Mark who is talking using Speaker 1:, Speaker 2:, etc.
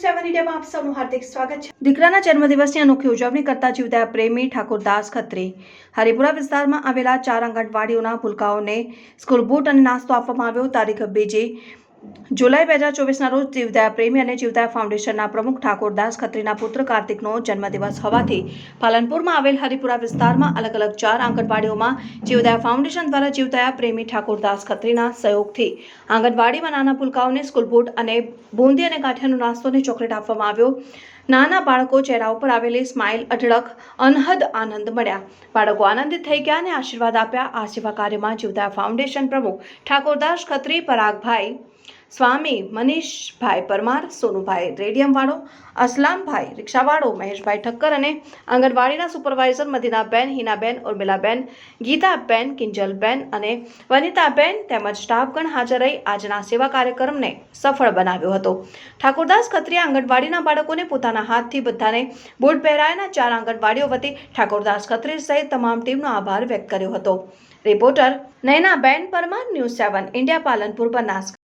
Speaker 1: સેવન ઇન્ડિયામાં આપ સૌનું હાર્દિક સ્વાગત છે. દીકરાના જન્મદિવસની અનોખી ઉજવણી કરતા જીવદયા પ્રેમી ઠાકોરદાસ ખત્રી. હરિપુરા વિસ્તારમાં આવેલા ચાર આંગણવાડીઓના ભૂલકાઓને સ્કૂલ બૂટ અને નાસ્તો આપવામાં આવ્યો. તારીખ બીજી જુલાઈ બે હજાર ચોવીસના રોજ જીવદયા પ્રેમી અને જીવદયા ફાઉન્ડેશનના પ્રમુખ ઠાકોરદાસ ખત્રીના પુત્ર કાર્તિકનો જન્મદિવસ હોવાથી પાલનપુરમાં આવેલ હરિપુરા વિસ્તારમાં અલગ અલગ ચાર આંગણવાડીઓમાં જીવદયા ફાઉન્ડેશન દ્વારા જીવદયા પ્રેમી ઠાકોરદાસ ખત્રીના સહયોગથી આંગણવાડીમાં નાના પુલકાઓને સ્કૂલ બૂટ અને બુંદી અને ગાંઠિયાનો નાસ્તો અને ચોકલેટ આપવામાં આવ્યો. નાના બાળકો ચહેરા ઉપર આવેલી સ્માઇલ અઢળક, અનહદ આનંદ મળ્યા. બાળકો આનંદિત થઈ ગયા અને આશીર્વાદ આપ્યા. આ સેવા કાર્યમાં જીવદયા ફાઉન્ડેશન પ્રમુખ ઠાકોરદાસ ખત્રી, પરાગભાઈ સ્વામી મનીષભાઈ પરમાર, સોનુભાઈ રેડિયમવાળો, અસલામભાઈ રિક્ષાવાળો, મહેશભાઈ ઠક્કર અને આંગણવાડીના સુપરવાઇઝર મદીનાબેન, હિનાબેન, ઉર્મિલાબેન, ગીતાબેન, કિંજલબેન અને વનિતાબેન તેમજ સ્ટાફગણ હાજર રહી આજના સેવા કાર્યક્રમને સફળ બનાવ્યો હતો. ઠાકોરદાસ ખત્રીએ આંગણવાડીના બાળકોને પોતાના હાથથી બધાને બૂટ પહેરાયાના ચાર આંગણવાડીઓ વતી ઠાકોરદાસ ખત્રી સહિત તમામ ટીમનો આભાર વ્યક્ત કર્યો હતો. Reporter Nayanaben Parmar, news seven, India Palanpur Banaskantha